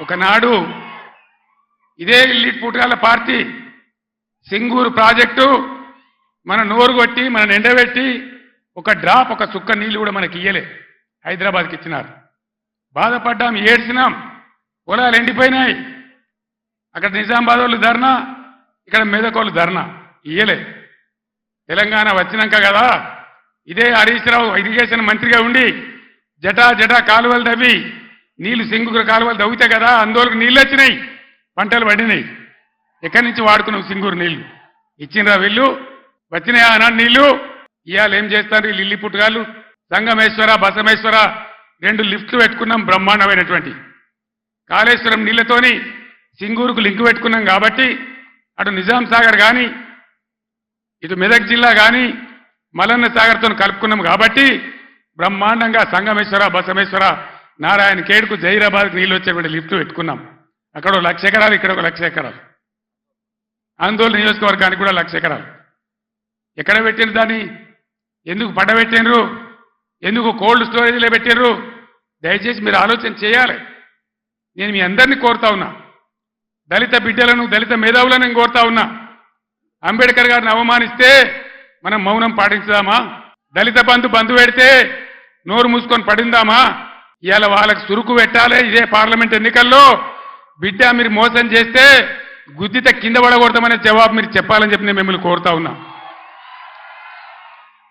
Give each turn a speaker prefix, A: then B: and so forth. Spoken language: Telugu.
A: ఒకనాడు ఇదే ఇల్లి పుట్టాల పార్టీ సింగూరు ప్రాజెక్టు మన నోరు కొట్టి మన ఎండబెట్టి ఒక డ్రాప్ ఒక చుక్క నీళ్ళు కూడా మనకి ఇయ్యలే. హైదరాబాద్కి ఇచ్చినారు. బాధపడ్డాం ఏడ్చినాం. పొలాలు ఎండిపోయినాయి. అక్కడ నిజామాబాద్ వాళ్ళు ధర్నా ఇక్కడ మెదక్ ధర్నా. ఇయ్యలే. తెలంగాణ వచ్చినాక కదా ఇదే హరీష్ రావు ఇరిగేషన్ మంత్రిగా ఉండి జటా జటా కాలువలు తవ్వి నీళ్ళు సింగుకుల కాలువలు తవ్వితే కదా అందులోకి నీళ్ళు వచ్చినాయి. పంటలు పడినాయి. ఎక్కడి నుంచి వాడుకున్నావు సింగూరు నీళ్ళు? ఇచ్చినరా వీళ్ళు? వచ్చినాయా అన్న నీళ్ళు? ఇవాళ ఏం చేస్తారు లిల్లి పుట్టుగాళ్ళు? సంగమేశ్వర బసమేశ్వర రెండు లిఫ్ట్లు పెట్టుకున్నాం బ్రహ్మాండమైనటువంటి. కాళేశ్వరం నీళ్ళతోని సింగూరుకు లింకు పెట్టుకున్నాం కాబట్టి అటు నిజాం సాగర్ కానీ ఇటు మెదక్ జిల్లా కానీ మలన్న సాగర్తో కలుపుకున్నాం కాబట్టి బ్రహ్మాండంగా సంగమేశ్వర బసమేశ్వర నారాయణ కేడుకు జైరాబాద్కి నీళ్ళు వచ్చేటువంటి లిఫ్ట్ పెట్టుకున్నాం. అక్కడ ఒక లక్ష ఎకరాలు ఇక్కడ ఒక లక్ష ఎకరాలు. ఆందోళన నియోజకవర్గానికి కూడా లక్ష ఎకరాలు. ఎక్కడ పెట్టిన దాన్ని? ఎందుకు పడబెట్టినరు ఎందుకు కోల్డ్ స్టోరేజ్లో పెట్టినరు దయచేసి మీరు ఆలోచన చేయాలి. నేను మీ అందరినీ కోరుతా ఉన్నా. దళిత బిడ్డలను దళిత మేధావులను నేను కోరుతా ఉన్నా. అంబేద్కర్ గారిని అవమానిస్తే మనం మౌనం పాటించుదామా? దళిత బంధు బంధు పెడితే నోరు మూసుకొని పడిందామా? ఇవాళ వాళ్ళకి సురుకు పెట్టాలి ఇదే పార్లమెంట్ ఎన్నికల్లో. బిడ్డ మీరు మోసం చేస్తే గుద్దిత కింద పడగొడతామనే జవాబు మీరు చెప్పాలని చెప్పి నేను మిమ్మల్ని కోరుతా ఉన్నా.